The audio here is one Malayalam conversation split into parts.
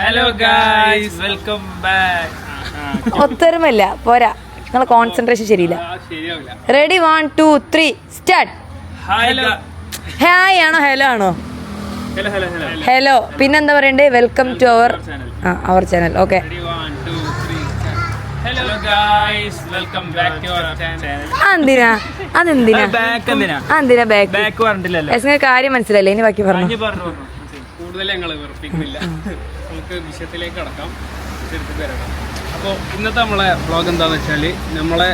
ഹലോ ഗായ്സ് വെൽക്കം ബാക്ക് ഒത്തൊരുമല്ല പോരാ. നിങ്ങളെ കോൺസെൻട്രേഷൻ ശരിയില്ല. Ready one two three start hi ആണോ? ഹലോ ആണോ? ഹലോ ഹലോ ഹലോ ഹലോ പിന്നെന്താ പറയണ്ടേ? വെൽക്കം ടു അവർ ആ our channel okay hello guys welcome back to our channel അതെന്തിനാ? അതെന്തിനാ ബാക്ക് കാര്യം മനസ്സിലല്ലേ ഇനി ബാക്കി പറഞ്ഞു. പറഞ്ഞു പറഞ്ഞു. കൂടുതൽ ഞങ്ങൾ വെറുപ്പിക്കുന്നില്ല. നമുക്ക് വിഷയത്തിലേക്ക് കടക്കാം. എടുത്ത് വരണം അപ്പോൾ ഇന്നത്തെ നമ്മളെ വ്ളോഗ് എന്താണെന്ന് വെച്ചാൽ നമ്മളെ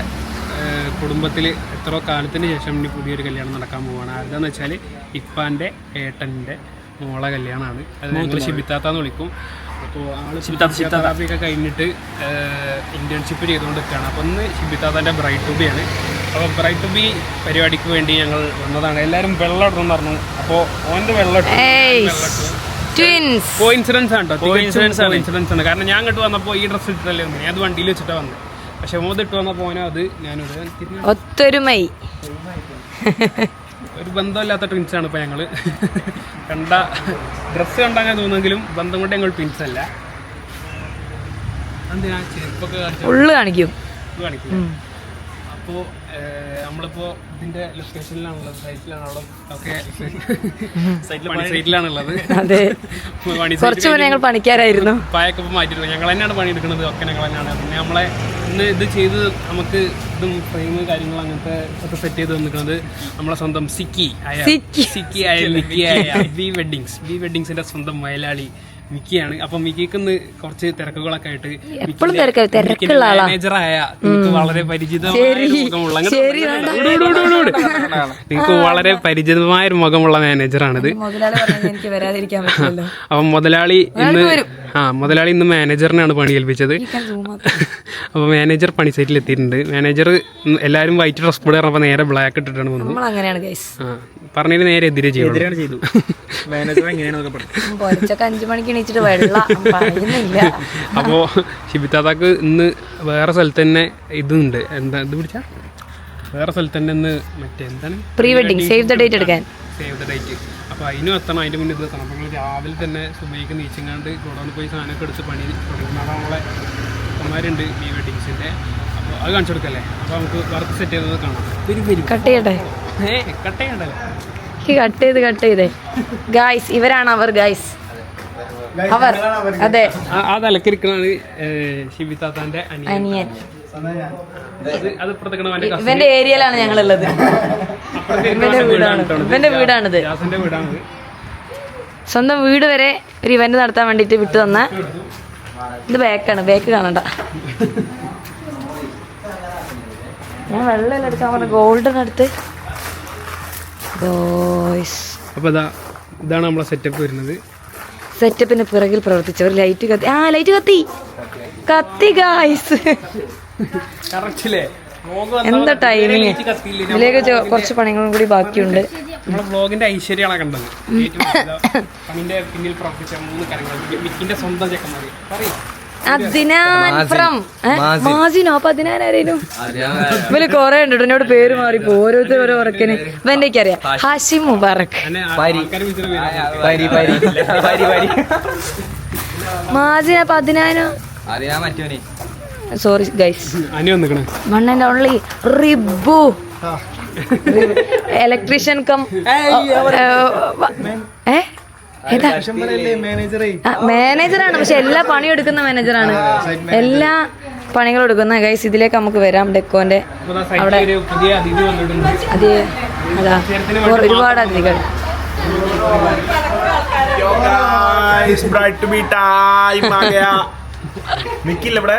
കുടുംബത്തിൽ എത്രയോ കാലത്തിന് ശേഷം ഇനി പുതിയൊരു കല്യാണം നടക്കാൻ പോവാണ്. ആരുതാന്ന് വെച്ചാൽ ഇപ്പാന്റെ ഏട്ടന്റെ മോളെ കല്യാണമാണ് അത് ഞങ്ങൾ ഷിബിത്താത്താന്ന് വിളിക്കും. അപ്പോൾ ആൾ ഷിബിത്താത്താപ്പിയൊക്കെ കഴിഞ്ഞിട്ട് ഇന്റേൺഷിപ്പ് ചെയ്തുകൊണ്ട് നിൽക്കുകയാണ് അപ്പോൾ ഒന്ന് ഷിബിത്താത്താന്റെ ബ്രൈറ്റ് ടൂബിയാണ് അപ്പോൾ ബ്രൈറ്റ് ടൂബി പരിപാടിക്ക് വേണ്ടി ഞങ്ങൾ വന്നതാണ്. എല്ലാവരും വെള്ളം ഇടണം പറഞ്ഞു. അപ്പോൾ ഓന്റെ വെള്ളം ഇട്ടു. ട്വിൻസ് കോയിൻസിഡൻസ് ആണ് കേട്ടോ കോയിൻസിഡൻസ് ആണ്. ഇൻസിഡൻസ് ആണ്. കാരണം ഞാൻ അങ്ങോട്ട് വന്നപ്പോൾ ഈ ഡ്രസ്സ് ഇട്ടല്ലേ വന്നത് ഞാൻ അത് വണ്ടിയിൽ വെച്ചിട്ടാണ് വന്നത് പക്ഷെ മോദി ഇട്ട് വന്നപ്പോൾ അത് ഞാനൊരു ഒത്തൊരുമൈ. ഒരു ബന്ധമില്ലാത്ത ട്വിൻസ് ആണ് ഇപ്പൊ ഞങ്ങൾ കണ്ട ഡ്രസ്സ് കണ്ടാൽ തോന്നുമെങ്കിലും ബന്ധം കൊണ്ട് ഞങ്ങൾ ട്വിൻസ് അല്ല. ഉള്ളു കാണിക്കും. കാണിക്കും അപ്പോൾ നമ്മളിപ്പോൾ ഇതിന്റെ ലൊക്കേഷനിലാണുള്ളത് സൈറ്റിലാണുള്ളത് ഒക്കെ പണി സൈറ്റിലാണുള്ളത് അതെ. പണി കുറച്ചു മുന്നേ ഞങ്ങൾ പണിക്കാരായിരുന്നു. പായൊക്കെ ഇപ്പം മാറ്റിയിട്ടുണ്ട്. ഞങ്ങൾ തന്നെയാണ് പണിയെടുക്കുന്നത്. ഒക്കെ ഞങ്ങൾ തന്നെയാണ് പിന്നെ നമ്മളെ ഇന്ന് ഇത് ചെയ്ത് നമുക്ക് ഇതും ഫ്രെയിം കാര്യങ്ങൾ അങ്ങനത്തെ ഒക്കെ സെറ്റ് ചെയ്ത് തന്നിരിക്കുന്നത് നമ്മളെ സ്വന്തം സിക്കി ആയ സിക്കി. ആയ ബി വെഡിങ്സ്. ബി വെഡിങ്സിന്റെ സ്വന്തം മലയാളി മിക്കിയാണ്. അപ്പൊ മിക്കിക്കന്ന് കുറച്ച് തിരക്കുകളൊക്കെ ആയിട്ട് എപ്പോഴും തിരക്ക് തിരക്കുള്ള ആളാ. മാനേജറായ നിങ്ങൾക്ക് വളരെ പരിചിതമായ. നിങ്ങൾക്ക് വളരെ പരിചിതമായ ഒരു മുഖമുള്ള മാനേജറാണിത് അപ്പം മുതലാളി ഇന്ന് ആ മുതലാളി ഇന്ന് മാനേജറിനാണ് പണി ഏൽപ്പിച്ചത്. അപ്പോൾ മാനേജർ പണി സൈറ്റിൽ എത്തിയിട്ടുണ്ട്. മാനേജർ എല്ലാവരും വൈറ്റ് ഡ്രസ് കൂടെ പറഞ്ഞപ്പോൾ നേരെ ബ്ലാക്ക് ഇട്ടിട്ടാണ് വന്നത്. നമ്മൾ അങ്ങനെയാണ് ഗൈസ് ആ പറഞ്ഞതിന് നേരെ എതിരെ ചെയ്തു. അപ്പോൾ ഷിബിത്താത്താക്ക് ഇന്ന് വേറെ സ്ഥലത്ത് തന്നെ ഇതുണ്ട്. എന്താ ഇത് പിടിച്ച? വേറെ സ്ഥലത്ത് തന്നെ ഇന്ന് മറ്റേ എന്താണ്? Pre wedding save the date എടുക്കാൻ. സേവ് ദ ഡേറ്റ് അപ്പോൾ അതിനും എത്തണം. അതിന്റെ മുന്നിൽ എത്തണം. അപ്പോൾ ഞങ്ങൾ രാവിലെ തന്നെ സുബൈക്ക് നീച്ചങ്ങാണ്ട് ഗോഡൗണിൽ പോയി സാധനമൊക്കെ എടുത്ത് പണി തുടങ്ങുന്നതാണ് നമ്മളെ അമ്മമാരുണ്ട് ഈ വെഡിങ്സിന്റെ അപ്പോൾ അത് കാണിച്ചു കൊടുക്കല്ലേ? അപ്പോൾ നമുക്ക് വർക്ക് സെറ്റ് ചെയ്തത് കാണാം. കട്ട് ചെയ്യട്ടെ? കട്ട് ചെയ്യണ്ടല്ലോ. എനിക്ക് കട്ട് ചെയ്ത് കട്ട് ചെയ്തേ. ഗായ്സ് ഇവരാണ് അവർ ഗായ്സ് അവർ. അതെ. ആ ആ തലക്കിരിക്കണാണ് അനിയൻ. ഇവന്റെ ഏരിയയിലാണ് ഞങ്ങളുള്ളത്. ഇവന്റെ വീടാണ്. ഇവന്റെ വീടാണിത് സ്വന്തം വീട് വരെ ഒരു ഇവന്റ് നടത്താൻ വേണ്ടിട്ട് വിട്ടു തന്ന ഇത് ബാക്കാണ് ബാക്ക് കാണണ്ട. ഞാൻ വെള്ളം എടുക്കാൻ പറഞ്ഞ ഗോൾഡൻ അടുത്ത് അപ്പോൾ ഇതാണ് നമ്മളെ സെറ്റപ്പ് വരുന്നത്. സെറ്റപ്പിന്റെ പിറകിൽ പ്രവർത്തിച്ചവർ. ലൈറ്റ് കത്തി. ആ ലൈറ്റ് കത്തി. കത്തി ഗായ്സ് എന്താ ടൈമിങ് ഇതിലേക്ക് കുറച്ച് പണികളും കൂടി ബാക്കിയുണ്ട്. നമ്മളെ ബ്ലോഗിന്റെ ഐശ്വര്യമാണ് കണ്ടത്. പണിന്റെ പിന്നിൽ പ്രവർത്തിച്ച മൂന്ന് കാര്യങ്ങൾ. മിക്കിന്റെ സ്വന്തം ചെക്കന്മാര്. പറയും. അദ്നാൻ ഫ്രം മാസിനോ? അപ്പൊ അദ്നാൻ ആരേലും ഇവർ കൊറേ ഉണ്ട്. എന്നോട് പേര് മാറിപ്പോ ഓരോരുത്തർ ഓരോ ഉറക്കന്. ഇവന്റെ അറിയാം. ഹാഷിം മുബാറക്. മാജിനാ പതിനായിരം മാസിന അറിയാൻ പറ്റുമോനെ സോറി ഗൈസ് അനി വന്നിക്കണേ. One and only Ribu electrician cum a മാനേജറാണ് പക്ഷെ എല്ലാ പണിയും എടുക്കുന്ന മാനേജറാണ് എല്ലാ പണികളും എടുക്കുന്ന ഗൈസ് ഇതിലേക്ക് നമുക്ക് വരാം ഡെക്കോന്റെ അവിടെ. അതെ ഒരു പുതിയ അതിഥി വന്നിട്ടുണ്ട്. അത് അതാ. ഒരു- ഒരുപാട് അതിഥികൾ ബ്രൈറ്റ് ബി ടൈം ആ ഗയാ നിക്കില്ല ഇവിടെ.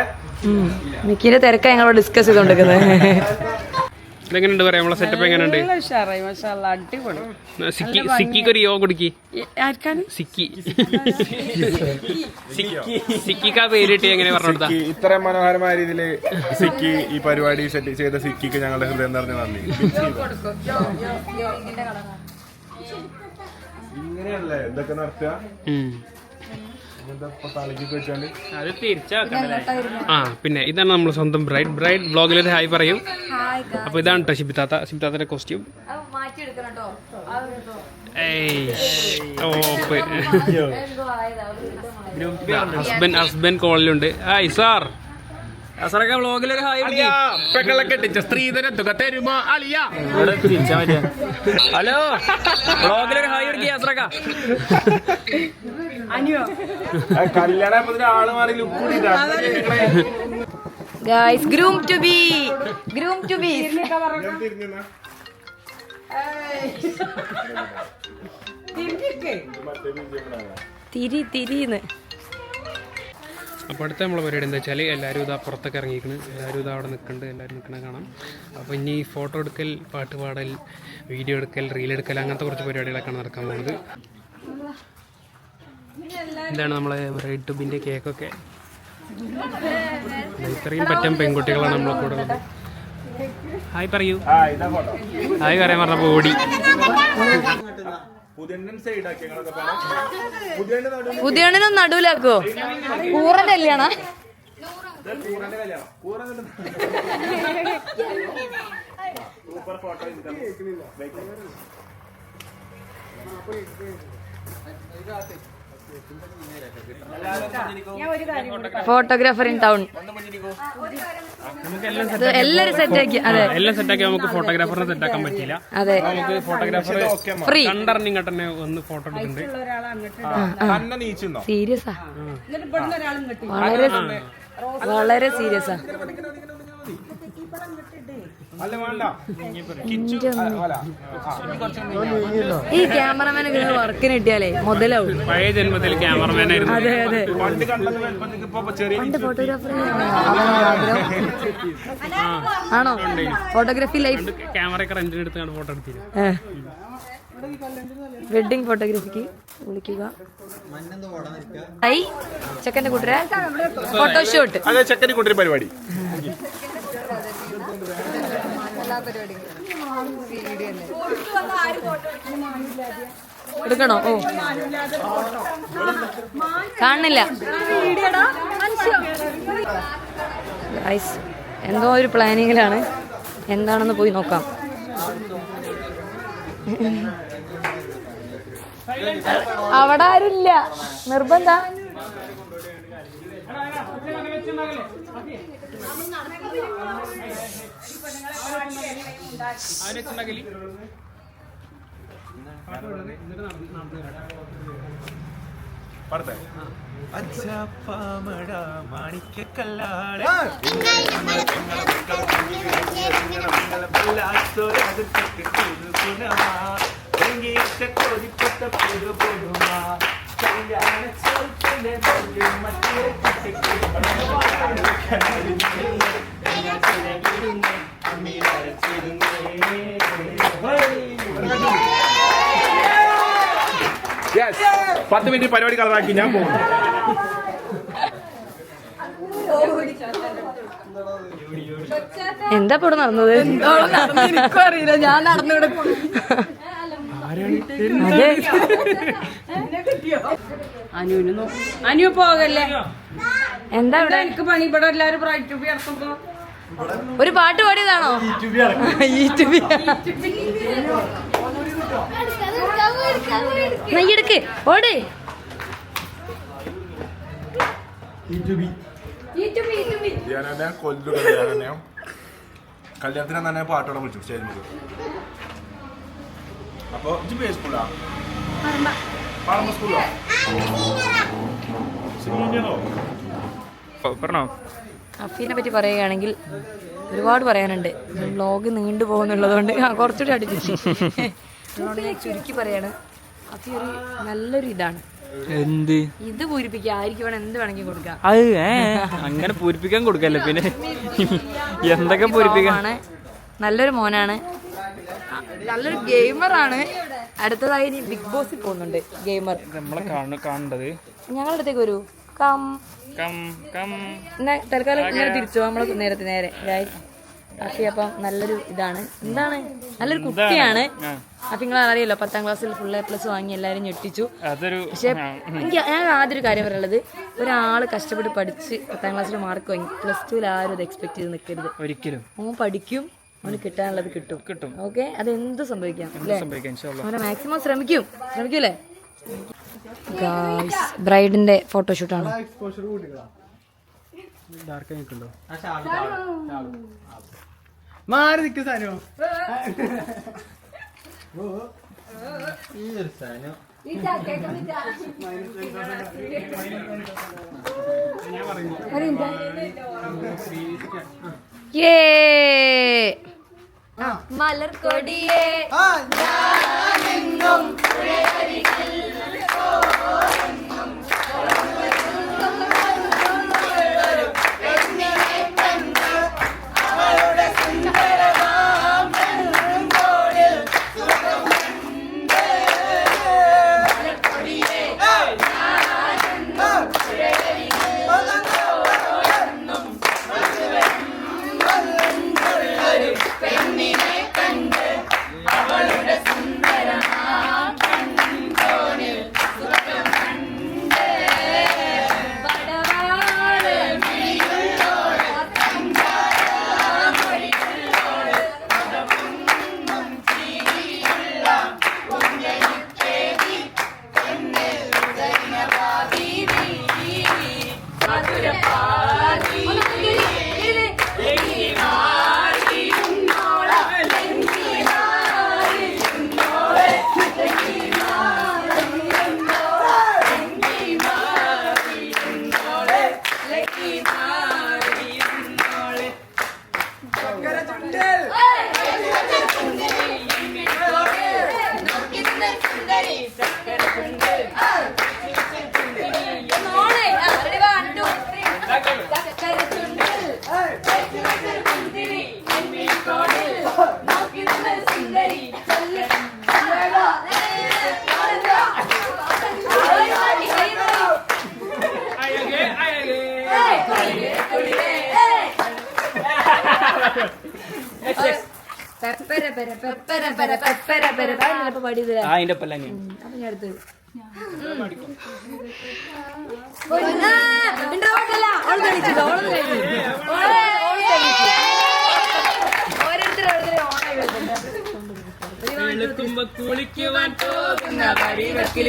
മിക്കിന്റെ തിരക്കാ ഞങ്ങളോട് ഡിസ്കസ് ചെയ്തോണ്ടിരിക്കുന്നത്. ഇതെങ്ങനെയുണ്ട് പറയാം? നമ്മളെ സെറ്റപ്പ് എങ്ങനെയുണ്ട്? സിക്കി സിക്കിക്ക് ഒരു യോഗ കൊടുക്കി. സിക്കി. സിക്കിക്ക് ആ പേരിട്ട് എങ്ങനെ പറഞ്ഞു സിക്കി ഇത്രയും മനോഹരമായ രീതിയിൽ സിക്കി ഈ പരിപാടി സെറ്റ് ചെയ്ത സിക്കിക്ക് ഞങ്ങളുടെ ഹൃദയം നിറഞ്ഞ നന്ദി. ഇങ്ങനെയല്ലേ? ഇതൊക്കെ നടത്തുക? ആ പിന്നെ ഇതാണ് നമ്മൾ സ്വന്തം ബ്രൈഡ്. ബ്രൈഡ് ബ്ലോഗിൽ ഒരു ഹായ് പറയും അപ്പൊ ഇതാണ് കേട്ടോ ഷിബിത്താത്ത ഷിബിത്താത്തന്റെ costume husband husband കോളിലുണ്ട്. Hi sir. Hi സ്ത്രീധന തുക തരുമോ? ഹലോ. ബ്ലോഗിലൊരു ഹായ് എടുക്കുക സാറക്ക guys groom to be groom to be തിരി തിരിന്ന്. അപ്പോൾ അടുത്ത നമ്മളെ പരിപാടി എന്താ വെച്ചാൽ എല്ലാവരും ഇതാ പുറത്തൊക്കെ ഇറങ്ങിയിരിക്കണ്. എല്ലാവരും ഇതാ അവിടെ നിൽക്കുന്നുണ്ട് എല്ലാവരും നിൽക്കണ കാണാം. അപ്പോൾ ഇനി ഫോട്ടോ എടുക്കൽ പാട്ട് പാടൽ വീഡിയോ എടുക്കൽ റീൽ എടുക്കൽ അങ്ങനത്തെ കുറച്ച് പരിപാടികളൊക്കെയാണ് നടക്കാൻ പോകുന്നത് ഇതാണ് നമ്മളെ ബ്രൈഡ് ട്യൂബിന്റെ കേക്കൊക്കെ ഇത്രയും പറ്റം പെൺകുട്ടികളാണ് നമ്മളെ കൂടെ ഉള്ളത്. ഹായ് പറയൂ. ഹായ് പറയാൻ പറഞ്ഞപ്പോ ഓടി. പുതിയണ്ണനും നടുവിലാക്കോ കൂറന്റെ കല്യാണ? Super photo photographer in town എല്ലാരും സെറ്റ് ആക്കി അതെ. എല്ലാം സെറ്റ് ആക്കി നമുക്ക് ഫോട്ടോഗ്രാഫറിനെ സെറ്റാക്കാൻ പറ്റില്ല. അതെ. നമുക്ക് ഫോട്ടോഗ്രാഫർ ഫ്രീ കണ്ടറിഞ്ഞ് ഇങ്ങോട്ട് തന്നെ ഒന്ന് ഫോട്ടോ നീച്ചുന്നോ? സീരിയസാ വളരെ വളരെ സീരിയസാ ഈ ക്യാമറമാനെ വർക്കിന് കിട്ടിയാലേ മുതലാവും. പഴയ ജന്മത്തിൽ ക്യാമറമാനായിരുന്നു അതെ അതെ. പണ്ട് ഫോട്ടോഗ്രാഫർ ആണോ. ഫോട്ടോഗ്രാഫി ലൈഫ് ക്യാമറ റെന്റിന് എടുത്താണ് ഫോട്ടോ എടുത്തിരുന്നത്. വെഡിങ് ഫോട്ടോഗ്രാഫിക്ക് വിളിക്കുക. ഐ ചെക്കന്റെ കൂട്ടരെ. ഫോട്ടോഷൂട്ട് അതെ ചെക്കനെ കൂട്ടരെ പരിപാടി. എടുക്കണോ? ഓ. കാണുന്നില്ല. എന്തോ ഒരു പ്ലാനിങ്ങിലാണ് എന്താണെന്ന് പോയി നോക്കാം. അവിടെ ആരുമില്ല. നിർബന്ധ. പാടത്തെ. അച്ഛപ്പാമട മാണിക്കല്ലാട പത്ത് മിനിറ്റ് പരിപാടി കളറാക്കി ഞാൻ പോകുന്നു എന്താ ഇവിടെ നടന്നത്? അറിയില്ല. ഞാൻ നടന്നിവിടെ അനുവിന് നോ- അനു പോകല്ലേ? എന്താ ഇവിടെ? എനിക്ക് പണി? ഇവിടെ എല്ലാരും ബ്രൈറ്റ് ഇറക്കുമ്പോ ഒരു പാട്ട് പാടിയതാണോ? നെയ്യെടുക്ക്. ഓട്. കല്യാണത്തിന് തന്നെ പാട്ടോടെ വിളിച്ചു ചേരുന്നത്. അപ്പൊ സ്കൂളാ പറമ്പ. സ്കൂളോ പറഞ്ഞോ അഫീനെ പറ്റി പറയുകയാണെങ്കിൽ ഒരുപാട് പറയാനുണ്ട്. വ്ളോഗ് നീണ്ടു പോകുന്നുള്ളതുകൊണ്ട്. ആ കുറച്ചുകൂടി അടുപ്പിച്ചു അതുകൊണ്ട് ഞാൻ ചുരുക്കി പറയാണ്. അഫി ഒരു നല്ലൊരു ഇതാണ്. എന്ത്? ഇത് പൂരിപ്പിക്കുക. ആയിരിക്കും വേണം എന്ത് വേണമെങ്കിൽ കൊടുക്കാം. അത് അങ്ങനെ പൂരിപ്പിക്കാൻ കൊടുക്കല്ലേ പിന്നെ? എന്തൊക്കെ പൂരിപ്പിക്കാണ് നല്ലൊരു മോനാണ്. നല്ലൊരു ഗെയിമറാണ് അടുത്തതായി ഇനി ബിഗ് ബോസിൽ പോകുന്നുണ്ട്. ഗെയിമർ നമ്മളെ കാണേണ്ടത്? ഞങ്ങളുടെ അടുത്തേക്ക് വരൂ. കം. തൽക്കാലം ഇങ്ങനെ തിരിച്ചു നമ്മളെ നേരത്തെ നേരെ. അഫി അപ്പം നല്ലൊരു ഇതാണ്. എന്താണ്? നല്ലൊരു കുട്ടിയാണ്. അപ്പൊ നിങ്ങൾ അറിയല്ലോ പത്താം ക്ലാസ്സിൽ ഫുൾ എ പ്ലസ് വാങ്ങി എല്ലാവരും ഞെട്ടിച്ചു. പക്ഷെ എനിക്ക് ഞാൻ ആദ്യൊരു കാര്യം പറയുള്ളത് ഒരാൾ കഷ്ടപ്പെട്ട് പഠിച്ച് പത്താം ക്ലാസ്സിൽ മാർക്ക് വാങ്ങി പ്ലസ് ടുവിൽ ആരും അത് എക്സ്പെക്ട് ചെയ്ത് നിൽക്കരുത് ഒരിക്കലും. അവൻ പഠിക്കും അവന് കിട്ടാനുള്ളത് കിട്ടും. കിട്ടും. ഓക്കെ അത് എന്ത് സംഭവിക്കാം. അവനെ മാക്സിമം ശ്രമിക്കും. ശ്രമിക്കൂലേ? ഗായ്സ് ബ്രൈഡിന്റെ ഫോട്ടോഷൂട്ടാണ് മാറി നിൽക്കുന്ന സാധനം യേ മലർക്കൊടിയേ Oh. അതിന്റെ ഒപ്പം തന്നെ അപ്പൊ ഞാൻ അടുത്തത് വെളുക്കുമ്പോ കുളിക്കുവാൻ പോകുന്ന വഴിവക്കിൽ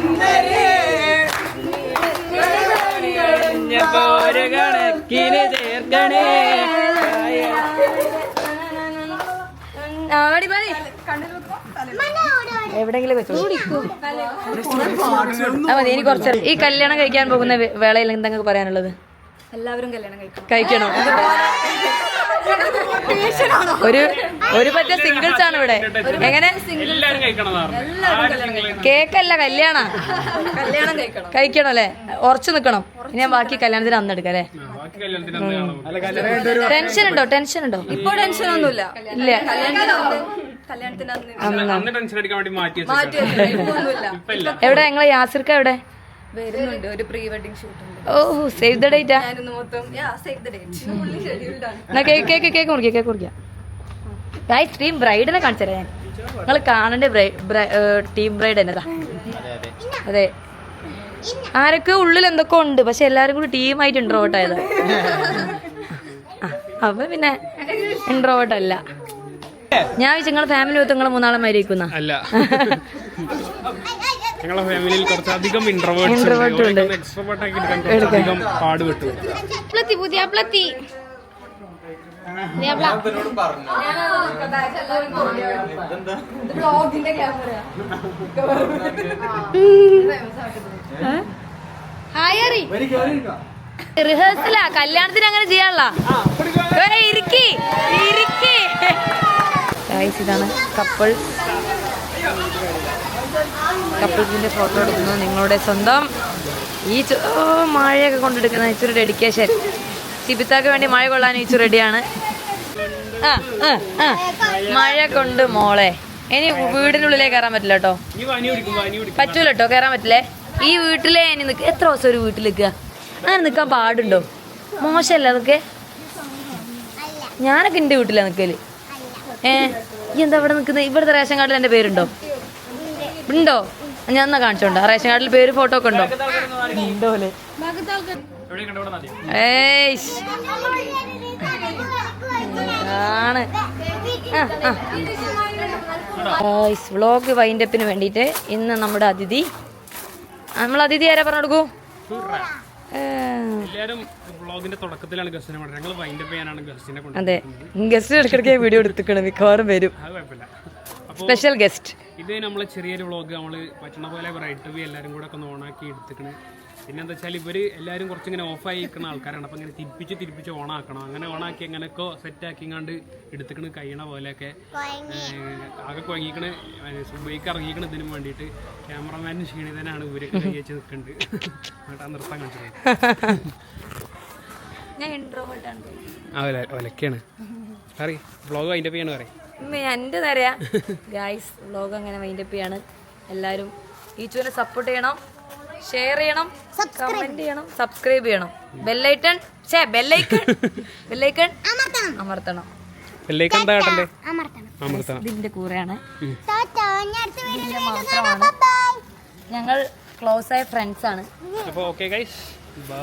എവിടെങ്കിലും വെച്ചോ. ആ മതി ഇനി കുറച്ച് ഈ കല്യാണം കഴിക്കാൻ പോകുന്ന വേളയിൽ എന്തെങ്കിലും പറയാനുള്ളത്? എല്ലാവരും കല്യാണം കഴിക്കണം. കഴിക്കണോ? ഒരു ഒരു പറ്റ സിംഗിൾസ് ആണ് ഇവിടെ. എങ്ങനെ? കേക്കല്ല കല്യാണ. കല്യാണം കഴിക്കണം. കഴിക്കണം അല്ലേ? ഉറച്ചു നിക്കണം ഇനി ഞാൻ ബാക്കി കല്യാണത്തിന് അന്നെടുക്കാം അല്ലേ? ടെൻഷൻ ഉണ്ടോ? ടെൻഷൻ ഉണ്ടോ? ഇപ്പൊ ടെൻഷൻ ഒന്നുമില്ല. ഇല്ല. കല്യാണത്തിന് അന്ന് കല്യാണത്തിന് അന്ന് അന്ന് ടെൻഷൻ അടിക്കാൻ വേണ്ടി മാറ്റി മാറ്റി വെച്ചേക്കാം. ഒന്നുമില്ല. എവിടെ? ഞങ്ങളെ യാസിർക്ക എവിടെ? വരുന്നുണ്ട്. ഒരു പ്രീ വെഡിങ് ഷൂട്ട് ഉണ്ട് ഓ സേവ് ദ ഡേറ്റാ ഞാനിന്ന് മൊത്തം യാ സേവ് ദ ഡേറ്റ് പുള്ളി ഷെഡ്യൂൾഡ് ആണ്. എന്നാ കേക്ക് കേക്ക് കേക്ക് മുറിക്കാം കേക്ക് മുറിക്കാം. ഗായ്സ് ടീം ബ്രൈഡിനെ കാണിച്ചു തരാം ഞാൻ. നിങ്ങൾ കാണേണ്ട ടീം ബ്രൈഡ് എന്നതാ. അതെ. ആരൊക്കെ ഉള്ളിൽ എന്തൊക്കെ ഉണ്ട്? പക്ഷെ എല്ലാരും കൂടി ടീമായിട്ട് ഇൻട്രോവേർട്ട് ആയത്. അപ്പൊ പിന്നെ ഇൻട്രോവേർട്ട് അല്ല. ഞാൻ വെച്ച് നിങ്ങളെ ഫാമിലി ഒത്ത് നിങ്ങൾ മൂന്നാളെ മരിക്കുന്ന അല്ല. ഞങ്ങളെ ഫാമിലിയിൽ കുറച്ചധികം ഉണ്ട്. എക്സ്ട്രോവേർട്ട് ആക്കി എടുക്കാൻ കുറച്ചധികം പാടുപെട്ടു പ്ലത്തി പുതിയ പ്ലത്തി. ബ്ലോഗിന്റെ ക്യാമറ അറി റിഹേഴ്സലാ കല്യാണത്തിന് അങ്ങനെ ചെയ്യാനുള്ള. ഇരിക്കി ഇരിക്കി. ഇതാണ് കപ്പിൾ കപ്പിൾസിന്റെ ഫോട്ടോ എടുക്കുന്നത് നിങ്ങളുടെ സ്വന്തം. ഈ മഴയൊക്കെ കൊണ്ടെടുക്കുന്ന ഇച്ചിരി ഡെഡിക്കേഷൻ ചിബിത്താക്ക് വേണ്ടി മഴ കൊള്ളാൻ ഇച്ചു റെഡിയാണ് മഴ കൊണ്ട് മോളെ. ഇനി വീടിനുള്ളിലേ കയറാൻ പറ്റില്ല കേട്ടോ. പറ്റൂല കേട്ടോ കയറാൻ പറ്റില്ലേ? ഈ വീട്ടിലെ നിൽക്കുക എത്ര ദിവസം ഒരു വീട്ടിൽ നിൽക്കുക? അങ്ങനെ നിൽക്കാൻ പാടുണ്ടോ? മോശമല്ല അതൊക്കെ? ഞാനൊക്കെ എന്റെ വീട്ടിലാണ് നിൽക്കൽ. ഏ? എന്താ ഇവിടെ നിൽക്കുന്നത്? ഇവിടുത്തെ റേഷൻ കാർഡിൽ എന്റെ പേരുണ്ടോ? ഉണ്ടോ? ഞാൻ എന്നാ കാണിച്ചോണ്ടോ? റേഷൻ കാർഡിൽ പേര് ഫോട്ടോ ഒക്കെ ഉണ്ടോ? ഏയ് ആണ്. വ്ളോഗ് വൈൻഡപ്പിന് വേണ്ടിയിട്ട് ഇന്ന് നമ്മുടെ അതിഥി നമ്മൾ അതിഥി ആരാ പറഞ്ഞു കൊടുക്കൂ അതെ. ഗസ്റ്റ് ഇടയ്ക്കിടയ്ക്ക് വീഡിയോ എടുത്തിക്കണം മിക്കവാറും വരും. സ്പെഷ്യൽ ഗസ്റ്റ് ഇത് നമ്മളെ ചെറിയൊരു വ്ളോഗ് നമ്മൾ പറ്റണ പോലെ ബ്രൈറ്റ് എല്ലാരും എല്ലാവരും കൂടെ ഒക്കെ ഓണാക്കി എടുത്തിക്കണ്. പിന്നെ എന്താ വെച്ചാൽ ഇവർ എല്ലാവരും കുറച്ചിങ്ങനെ ഓഫായി നിൽക്കുന്ന ആൾക്കാരാണ്. അപ്പോൾ ഇങ്ങനെ തിരിപ്പിച്ച് തിരിപ്പിച്ച് ഓണാക്കണം. അങ്ങനെ ഓണാക്കി എങ്ങനെയൊക്കെ സെറ്റ് ആക്കിങ്ങാണ്ട് എടുത്തിക്കണ് കഴിയണ പോലെയൊക്കെ ആകെ കുഴങ്ങിക്കണ് സുബൈക്ക് ഇറങ്ങിക്കണ് ഇതിനും വേണ്ടിയിട്ട്. ക്യാമറമാനും ക്ഷീണിതനാണ് ഇവരൊക്കെ കൈ വെച്ച് നിൽക്കുന്നുണ്ട് എന്നിട്ട് ആ നൃത്തം ഒല ഒലക്കാണ്. പറയും വ്ളോഗ് വൈൻഡപ്പ് ചെയ്യണം പറയും? എന്റെ നേരെയാ ഗായ്സ് വ്ളോഗ് അങ്ങനെ വൈൻഡപ്പ് ചെയ്യാണ്. എല്ലാവരും ഈച്ചുവിനെ സപ്പോർട്ട് ചെയ്യണം. ഷെയർ ചെയ്യണം കമന്റ് ചെയ്യണം സബ്സ്ക്രൈബ് ചെയ്യണം. ബെല്ലൈക്കൺ ഛേ ബെല്ലൈക്കൺ ബെല്ലൈക്കൺ അമർത്തണം. അമർത്തണം. ഇതിന്റെ കൂടെയാണ് ഇതിന്റെ മാത്രമാണ്. ഞങ്ങൾ ക്ലോസ് ആയ ഫ്രണ്ട്സ് ആണ്. അപ്പോൾ ഓക്കെ ഗൈസ് ബൈ